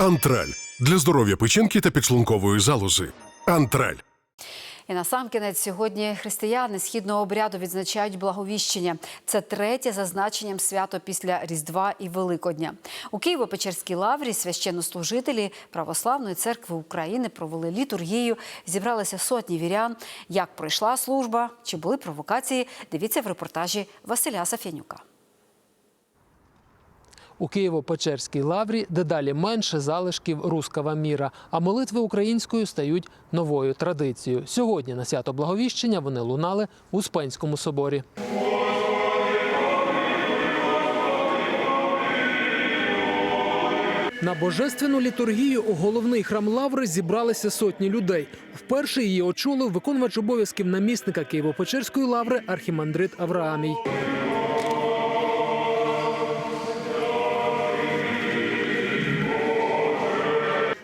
Антраль для здоров'я печінки та підшлункової залози. Антраль. І насамкінець сьогодні християни східного обряду відзначають благовіщення. Це третє за значенням свято після Різдва і Великодня. У Києво-Печерській лаврі священнослужителі Православної церкви України провели літургію. Зібралися сотні вірян. Як пройшла служба, чи були провокації? Дивіться в репортажі Василя Сафянюка. У Києво-Печерській лаврі дедалі менше залишків рускава міра, а молитви українською стають новою традицією. Сьогодні на свято Благовіщення вони лунали у Успенському соборі. На божественну літургію у головний храм Лаври зібралися сотні людей. Вперше її очолив виконувач обов'язків намісника Києво-Печерської лаври архімандрит Авраамій.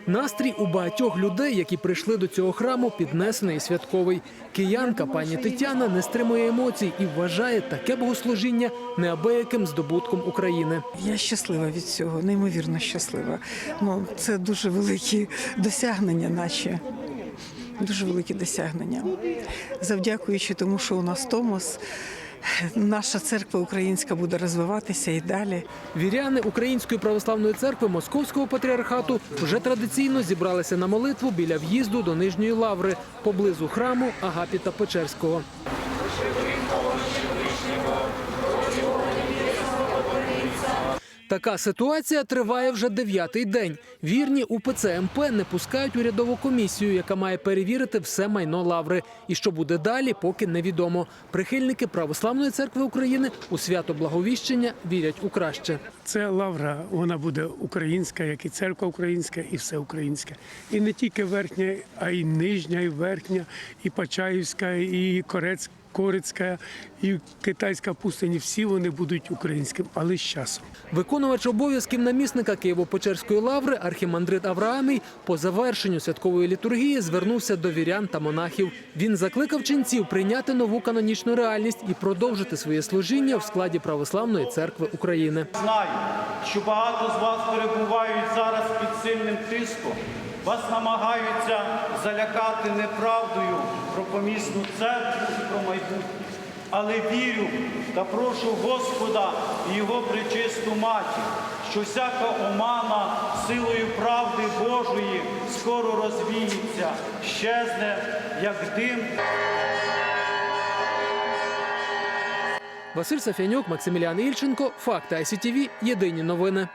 Настрій у багатьох людей, які прийшли до цього храму, піднесений і святковий. Киянка пані Тетяна не стримує емоцій і вважає таке богослужіння неабияким здобутком України. Я щаслива від цього, неймовірно щаслива. Ну, це дуже великі досягнення наші. Дуже великі досягнення. Завдякуючи тому, що у нас Томос, наша церква українська буде розвиватися і далі. Віряни Української православної церкви Московського патріархату вже традиційно зібралися на молитву біля в'їзду до нижньої лаври поблизу храму Агапіта Печерського. Така ситуація триває вже дев'ятий день. Вірні УПЦ МП не пускають урядову комісію, яка має перевірити все майно лаври. І що буде далі, поки невідомо. Прихильники Православної церкви України у свято Благовіщення вірять у краще. Це лавра, вона буде українська, як і церква українська, і все українське. І не тільки верхня, а й нижня, і верхня, і Почаївська, і Корецька. Корицька і китайська пустині, всі вони будуть українськими, але з часом. Виконувач обов'язків намісника Києво-Печерської лаври архімандрит Авраамій по завершенню святкової літургії звернувся до вірян та монахів. Він закликав ченців прийняти нову канонічну реальність і продовжити своє служіння в складі Православної церкви України. Знаю, що багато з вас перебувають зараз під сильним тиском. Вас намагаються залякати неправдою про помісну церкву і про майбутнє. Але вірю та прошу Господа і Його пречисту матір, що всяка омана силою правди Божої скоро розвіється, щезне, як дим Василь Сафянюк, Максимілян Ільченко, Факти ICTV, Єдині новини.